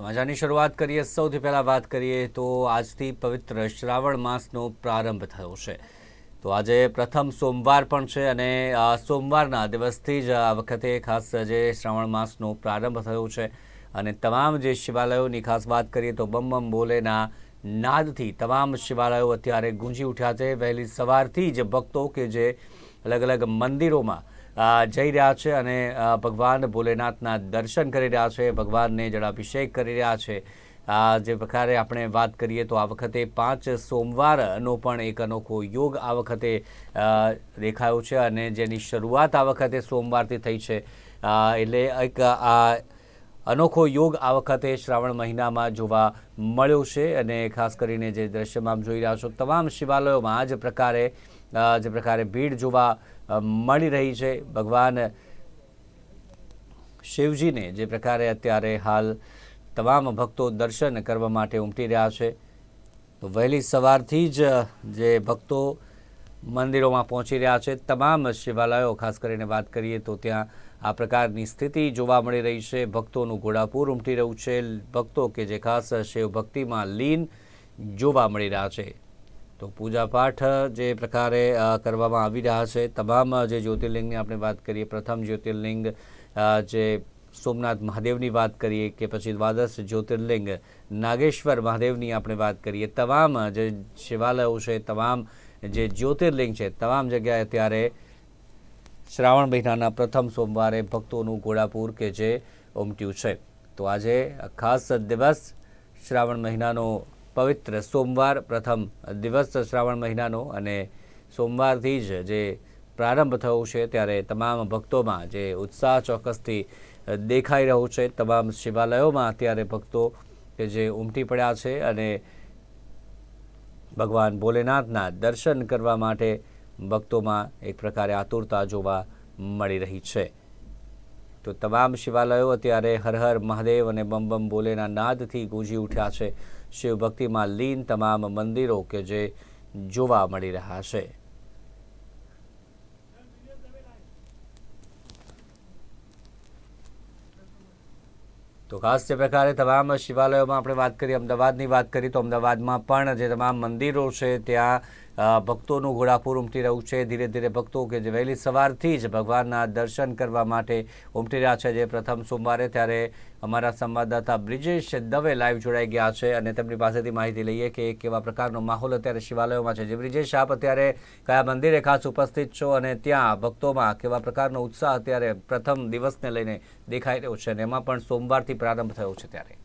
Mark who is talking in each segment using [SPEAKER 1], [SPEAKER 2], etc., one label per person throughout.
[SPEAKER 1] સમાચારની શરૂઆત કરીએ. સૌથી પહેલાં વાત કરીએ તો આજથી પવિત્ર શ્રાવણ માસનો પ્રારંભ થયો છે. તો આજે પ્રથમ સોમવાર પણ છે અને સોમવારના દિવસથી જ આ વખતે ખાસ જે શ્રાવણ માસનો પ્રારંભ થયો છે. અને તમામ જે શિવાલયોની ખાસ વાત કરીએ તો બમ બમ બોલેના નાદથી તમામ શિવાલયો અત્યારે ગુંજી ઉઠ્યા છે. વહેલી સવારથી જ ભક્તો કે જે અલગ અલગ મંદિરોમાં જઈ રહ્યા છે અને ભગવાન ભોલેનાથના દર્શન કરી રહ્યા છે, ભગવાનને જળાભિષેક કરી રહ્યા છે. જે પ્રકારે આપણે વાત કરીએ તો આ વખતે પાંચ સોમવારનો પણ એક અનોખો યોગ આ વખતે દેખાયો છે અને જેની શરૂઆત આ વખતે સોમવારથી થઈ છે. એટલે એક આ અનોખો યોગ આ વખતે શ્રાવણ મહિનામાં જોવા મળ્યો છે અને ખાસ કરીને જે દ્રશ્યમાં જોઈ રહ્યા છો, તમામ શિવાલયોમાં આ જ પ્રકારે જે પ્રકારે ભીડ જોવા મળી રહી છે. ભગવાન શિવજીને જે પ્રકારે અત્યારે હાલ તમામ ભક્તો દર્શન કરવા માટે ઉમટી રહ્યા છે, તો વહેલી સવારથી જ જે ભક્તો મંદિરોમાં પહોંચી રહ્યા છે, તમામ શિવાલયો, ખાસ કરીને વાત કરીએ તો ત્યાં આ પ્રકારની સ્થિતિ જોવા મળી રહી છે. ભક્તોનું ઘોડાપૂર ઉમટી રહ્યું છે. ભક્તો કે જે ખાસ શિવ ભક્તિમાં લીન જોવા મળી રહ્યા છે. તો પૂજાપાઠ જે પ્રકારે કરવામાં આવી રહ્યા છે, તમામ જે જ્યોતિર્લિંગની આપણે વાત કરીએ, પ્રથમ જ્યોતિર્લિંગ જે સોમનાથ મહાદેવની વાત કરીએ કે પછી દ્વાદશ જ્યોતિર્લિંગ, નાગેશ્વર મહાદેવની આપણે વાત કરીએ, તમામ જે શિવાલયો છે, તમામ જે જ્યોતિર્લિંગ છે, તમામ જગ્યાએ અત્યારે શ્રાવણ મહિનાના પ્રથમ સોમવારે ભક્તોનું ઘોડાપૂર કે જે ઉમટ્યું છે. તો આજે ખાસ દિવસ શ્રાવણ મહિનાનો પવિત્ર સોમવાર પ્રથમ દિવસ શ્રાવણ મહિનાનો અને સોમવારથી જ જે પ્રારંભ થયો છે ત્યારે તમામ ભક્તોમાં જે ઉત્સાહ ચોક્કસથી દેખાઈ રહ્યો છે. તમામ શિવાલયોમાં અત્યારે ભક્તો કે જે ઉમટી પડ્યા છે અને ભગવાન ભોલેનાથના દર્શન કરવા માટે ભક્તોમાં એક પ્રકારે આતુરતા જોવા મળી રહી છે. તો તમામ શિવાલયો અત્યારે હર હર મહાદેવ અને બમ બમ ભોલેના નાદથી ગુંજી ઉઠ્યા છે. શિવ ભક્તિમાં લીન તમામ મંદિરો કે જે જોવા મળી રહ્યા છે. તો ખાસ જે પ્રકારે તમામ શિવાલયોમાં આપણે વાત કરીએ અમદાવાદની વાત કરીએ તો અમદાવાદમાં પણ જે તમામ મંદિરો છે, ત્યાં ભક્તોનું ઘોડાપૂર ઉમટી રહ્યું છે. ધીરે ધીરે ભક્તો કે જે વહેલી સવારથી જ ભગવાનના દર્શન કરવા માટે ઉમટી રહ્યા છે. જે પ્રથમ સોમવારે ત્યારે અમારા સંવાદદાતા બ્રિજેશ દવે લાઈવ જોડાઈ ગયા છે અને તેમની પાસેથી માહિતી લઈએ કે કેવા પ્રકારનો માહોલ અત્યારે શિવાલયોમાં છે. જે બ્રિજેશ, આપ અત્યારે કયા મંદિરે ખાસ ઉપસ્થિત છો અને ત્યાં ભક્તોમાં કેવા પ્રકારનો ઉત્સાહ અત્યારે પ્રથમ દિવસને લઈને દેખાઈ રહ્યો છે અને એમાં પણ સોમવારથી પ્રારંભ થયો છે ત્યારે?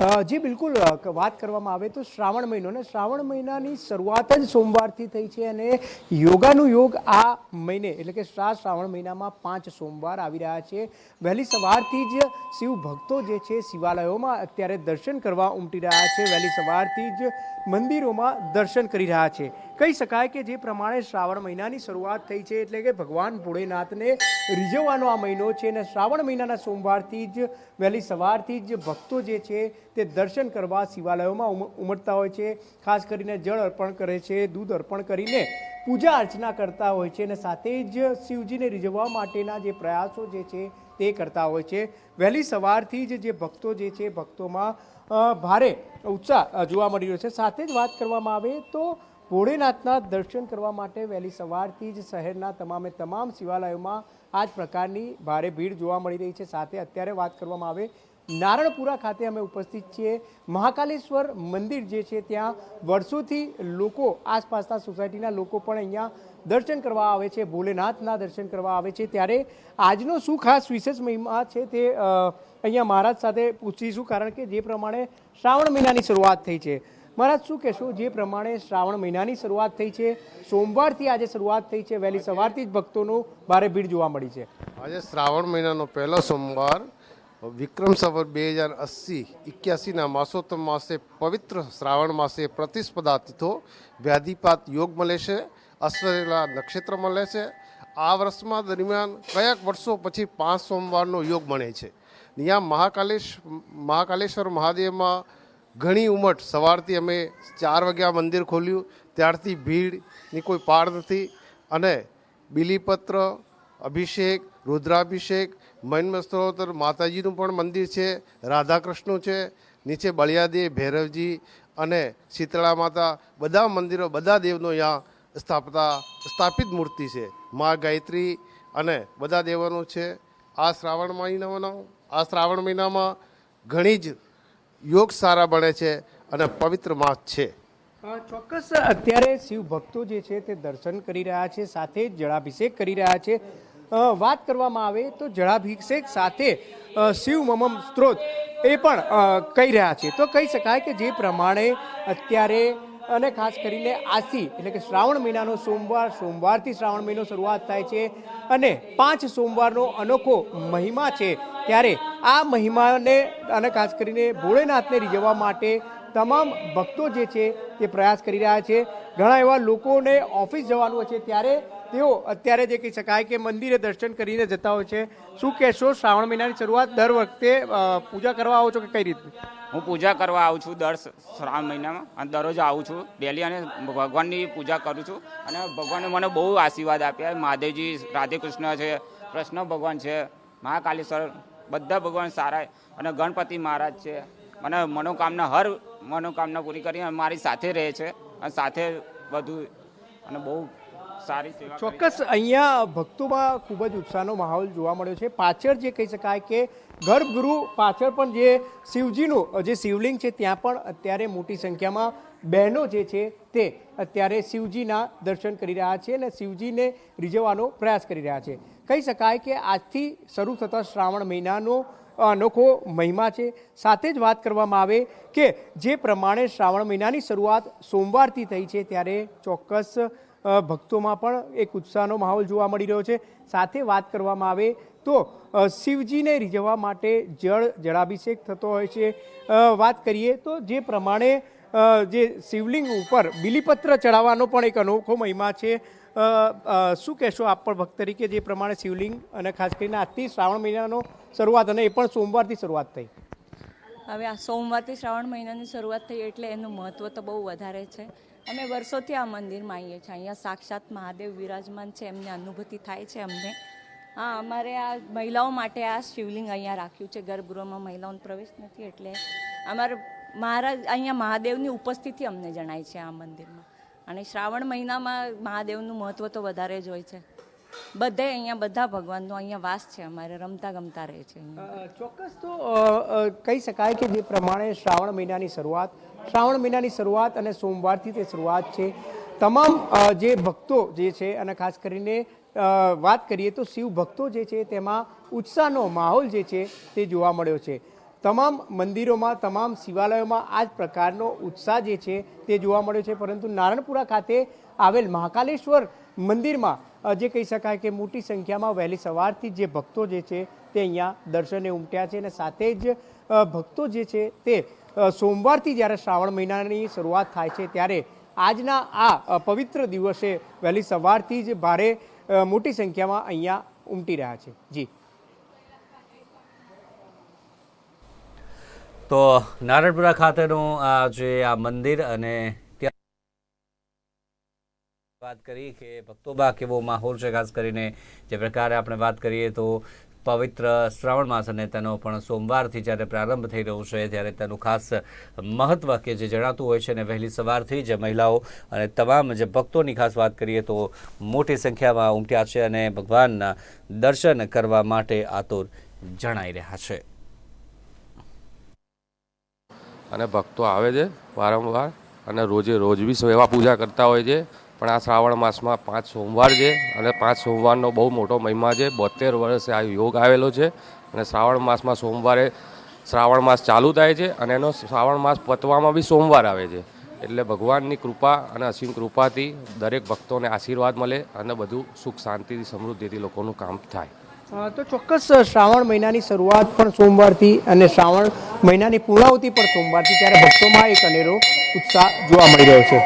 [SPEAKER 2] જી, બિલકુલ વાત કરવામાં આવે તો શ્રાવણ મહિનો ને શ્રાવણ મહિનાની શરૂઆત જ સોમવારથી થઈ છે અને યોગાનું યોગ આ મહિને, એટલે કે શ્રા, શ્રાવણ મહિનામાં પાંચ સોમવાર આવી રહ્યા છે. વહેલી સવારથી જ શિવ ભક્તો જે છે શિવાલયોમાં અત્યારે દર્શન કરવા ઉમટી રહ્યા છે. વહેલી સવારથી જ મંદિરોમાં દર્શન કરી રહ્યા છે. કહી શકાય કે જે પ્રમાણે શ્રાવણ મહિનાની શરૂઆત થઈ છે એટલે કે ભગવાન ભોળેનાથને રીઝવવાનો આ મહિનો છે અને શ્રાવણ મહિનાના સોમવારથી જ, વહેલી સવારથી જ ભક્તો જે છે તે દર્શન કરવા શિવાલયોમાં ઉમ- ઉમટતા હોય છે. ખાસ કરીને જળ અર્પણ કરે છે, દૂધ અર્પણ કરીને પૂજા અર્ચના કરતા હોય છે અને સાથે જ શિવજીને રીઝવવા માટેના જે પ્રયાસો જે છે તે કરતા હોય છે. વહેલી સવારથી જ જે ભક્તો જે છે ભક્તોમાં ભારે ઉત્સાહ જોવા મળી રહ્યો છે. સાથે જ વાત કરવામાં આવે તો ભોળેનાથના દર્શન કરવા માટે વહેલી સવારથી જ શહેરના તમામે તમામ શિવાલયોમાં આ જ પ્રકારની ભારે ભીડ જોવા મળી રહી છે. સાથે અત્યારે વાત કરવામાં આવે, નારણપુરા ખાતે અમે ઉપસ્થિત છીએ. મહાકાલેશ્વર મંદિર જે છે, ત્યાં વર્ષોથી લોકો, આસપાસના સોસાયટીના લોકો પણ અહીંયા દર્શન કરવા આવે છે, ભોલેનાથના દર્શન કરવા આવે છે. ત્યારે આજનો શું ખાસ વિશેષ મહિમા છે તે અહીંયા મહારાજ સાથે પૂછીશું, કારણ કે જે પ્રમાણે શ્રાવણ મહિનાની શરૂઆત થઈ છે. મહારાજ, શું કહેશો? જે પ્રમાણે શ્રાવણ મહિનાની શરૂઆત થઈ છે, સોમવારથી આજે શરૂઆત થઈ છે, વહેલી સવારથી જ ભક્તોનું ભારે ભીડ જોવા મળી છે.
[SPEAKER 3] આજે શ્રાવણ મહિનાનો પહેલો સોમવાર, વિક્રમ સવર બે હજાર અસી એક્યાસીના માસોત્તમ માસે પવિત્ર શ્રાવણ માસે પ્રતિસ્પદા તિથો, વ્યાધિપાત યોગ મળે છે, અશ્વરેલા નક્ષત્ર મળે છે. આ વર્ષમાં દરમિયાન કયાક વર્ષો પછી પાંચ સોમવારનો યોગ બને છે. ત્યાં મહાકાલેશ, મહાકાલેશ્વર મહાદેવમાં ઘણી ઉમટ. સવારથી અમે ચાર વાગ્યા મંદિર ખોલ્યું. ત્યારથી ભીડની કોઈ પાર નથી. અને બીલીપત્ર, અભિષેક, રુદ્રાભિષેક મૈન સ્ત્રોત્ર માતાજીનું પણ મંદિર છે. રાધાકૃષ્ણનું છે. નીચે બળિયાદેવ ભૈરવજી અને શીતળા માતા બધા મંદિરો, બધા દેવનો અહીંયા સ્થાપતા, સ્થાપિત મૂર્તિ છે. મા ગાયત્રી અને બધા દેવોનું છે. આ શ્રાવણ મહિનાનો આ શ્રાવણ મહિનામાં ઘણી જ યોગ સારા બને છે અને પવિત્ર માસ છે.
[SPEAKER 2] ચોક્કસ અત્યારે શિવ ભક્તો જે છે તે દર્શન કરી રહ્યા છે, સાથે જળાભિષેક કરી રહ્યા છે. વાત કરવામાં આવે તો જળાભિષેક સાથે શિવ મમમ સ્ત્રોત એ પણ કહી રહ્યા છે. તો કહી શકાય કે જે પ્રમાણે અત્યારે અને ખાસ કરીને આસી, એટલે કે શ્રાવણ મહિનાનો સોમવાર, સોમવારથી શ્રાવણ મહિનો શરૂઆત થાય છે અને પાંચ સોમવારનો અનોખો મહિમા છે. ત્યારે આ મહિમાને અને ખાસ કરીને ભોળેનાથને રીઝવવા માટે તમામ ભક્તો જે છે તે પ્રયાસ કરી રહ્યા છે. ઘણા એવા લોકોને ઓફિસ જવાનું છે ત્યારે તેઓ અત્યારે જે કહી શકાય કે મંદિરે દર્શન કરીને જતા હોય છે. શું કહેશો? શ્રાવણ મહિનાની શરૂઆત દર વખતે પૂજા કરવા આવો છો કે કઈ રીતે?
[SPEAKER 4] હું પૂજા કરવા આવું છું દર શ્રાવણ મહિનામાં. અને દરરોજ આવું છું, ડેલી અને ભગવાનની પૂજા કરું છું. અને ભગવાને મને બહુ આશીર્વાદ આપ્યા. મહાદેવજી રાધે કૃષ્ણ છે, કૃષ્ણ ભગવાન છે, મહાકાલેશ્વર, બધા ભગવાન સારા અને ગણપતિ મહારાજ છે. મને મનોકામના, હર મનોકામના પૂરી કરી અને મારી સાથે રહે છે. અને સાથે બધું, અને બહુ સારી
[SPEAKER 2] ચોક્કસ, અહીંયા ભક્તોમાં ખૂબ જ ઉત્સાહનો માહોલ જોવા મળ્યો છે. પાછળ જે કહી શકાય કે ગર્ભગૃહ પાછળ પણ જે શિવજીનું જે શિવલિંગ છે, ત્યાં પણ અત્યારે મોટી સંખ્યામાં બહેનો જે છે, તે અત્યારે શિવજીના દર્શન કરી રહ્યા છે અને શિવજીને રીઝવવાનો પ્રયાસ કરી રહ્યા છે. કહી શકાય કે આજથી શરૂ થતા શ્રાવણ મહિનાનો અનોખો મહિમા છે. સાથે જ વાત કરવામાં આવે કે જે પ્રમાણે શ્રાવણ મહિનાની શરૂઆત સોમવારથી થઈ છે, ત્યારે ચોક્કસ ભક્તોમાં પણ એક ઉત્સાહનો માહોલ જોવા મળી રહ્યો છે. સાથે વાત કરવામાં આવે તો શિવજીને રીઝવવા માટે જળ જળાભિષેક થતો હોય છે. વાત કરીએ તો જે પ્રમાણે જે શિવલિંગ ઉપર બિલીપત્ર ચડાવવાનો પણ એક અનોખો મહિમા છે. શું કહેશો આપ પણ ભક્ત તરીકે જે પ્રમાણે શિવલિંગ અને ખાસ કરીને આજથી શ્રાવણ મહિનાનો શરૂઆત અને એ પણ સોમવારથી શરૂઆત થઈ?
[SPEAKER 5] હવે આ સોમવારથી શ્રાવણ મહિનાની શરૂઆત થઈ એટલે એનું મહત્ત્વ તો બહુ વધારે છે. અમે વર્ષોથી આ મંદિરમાં આવીએ છીએ. અહીંયા સાક્ષાત મહાદેવ વિરાજમાન છે, એમને અનુભૂતિ થાય છે અમને. હા, અમારે આ મહિલાઓ માટે આ શિવલિંગ અહીંયા રાખ્યું છે. ગર્ભગૃહમાં મહિલાઓનો પ્રવેશ નથી એટલે અમારે મહારાજ અહીંયા મહાદેવની ઉપસ્થિતિ અમને જણાય છે આ મંદિરમાં. અને શ્રાવણ મહિનામાં મહાદેવનું મહત્ત્વ તો વધારે જ હોય છે. બધે અહીંયા બધા ભગવાનનો અહીંયા વાસ છે અમારે, રમતા ગમતા રહે છે
[SPEAKER 2] ચોક્કસ તો કહી શકાય કે જે પ્રમાણે શ્રાવણ મહિનાની શરૂઆત, શ્રાવણ મહિનાની શરૂઆત અને સોમવારથી તે શરૂઆત છે. તમામ જે ભક્તો જે છે અને ખાસ કરીને વાત કરીએ તો શિવ ભક્તો જે છે તેમાં ઉત્સાહનો માહોલ જે છે તે જોવા મળ્યો છે. તમામ મંદિરોમાં, તમામ શિવાલયોમાં આ જ પ્રકારનો ઉત્સાહ જે છે તે જોવા મળ્યો છે. પરંતુ નારણપુરા ખાતે આવેલ મહાકાલેશ્વર મંદિરમાં જે કહી શકાય કે મોટી સંખ્યામાં વહેલી સવારથી જે ભક્તો જે છે તે અહીંયા દર્શને ઉમટ્યા છે અને સાથે જ ભક્તો જે છે તે સોમવારથી જ્યારે શ્રાવણ મહિનાની શરૂઆત થાય છે ત્યારે આજના આ પવિત્ર દિવસે વહેલી સવારથી જ ભારે મોટી સંખ્યામાં અહીંયા ઉમટી રહ્યા છે. જી.
[SPEAKER 1] તો નારણપુરા ખાતેનું આ જે આ મંદિર અને વાત કરી કે ભક્તોમાં કેવો માહોલ છે, ખાસ કરીને જે પ્રકારે આપણે વાત કરીએ તો પવિત્ર શ્રાવણ માસ અને તેનો પણ સોમવારથી જ્યારે પ્રારંભ થઈ રહ્યો છે, ત્યારે તેનું ખાસ મહત્ત્વ કે જે જણાતું હોય છે અને વહેલી સવારથી જ મહિલાઓ અને તમામ જે ભક્તોની ખાસ વાત કરીએ તો મોટી સંખ્યામાં ઉમટ્યા છે અને ભગવાનના દર્શન કરવા માટે આતુર જણાઈ રહ્યા છે.
[SPEAKER 6] અને ભક્તો આવે છે વારંવાર અને રોજે રોજ બી સેવા પૂજા કરતા હોય છે. પણ આ શ્રાવણ માસમાં પાંચ સોમવાર છે અને પાંચ સોમવારનો બહુ મોટો મહિમા છે. બોતેર વર્ષે આ યોગ આવેલો છે અને શ્રાવણ માસમાં સોમવારે શ્રાવણ માસ ચાલુ થાય છે અને એનો શ્રાવણ માસ પતવામાં બી સોમવાર આવે છે. એટલે ભગવાનની કૃપા અને અસીમ કૃપાથી દરેક ભક્તોને આશીર્વાદ મળે અને બધું સુખ શાંતિથી સમૃદ્ધિથી લોકોનું કામ થાય.
[SPEAKER 2] તો ચોક્કસ શ્રાવણ મહિનાની શરૂઆત પણ સોમવારથી અને શ્રાવણ મહિનાની પૂર્ણાવતી પણ સોમવારથી, ત્યારે ભક્તોમાં એક અનેરો ઉત્સાહ જોવા મળી રહ્યો છે.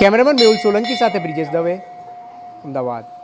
[SPEAKER 2] કેમેરામેન મેહુલ સોલંકી સાથે બ્રિજેશ દવે, અમદાવાદ.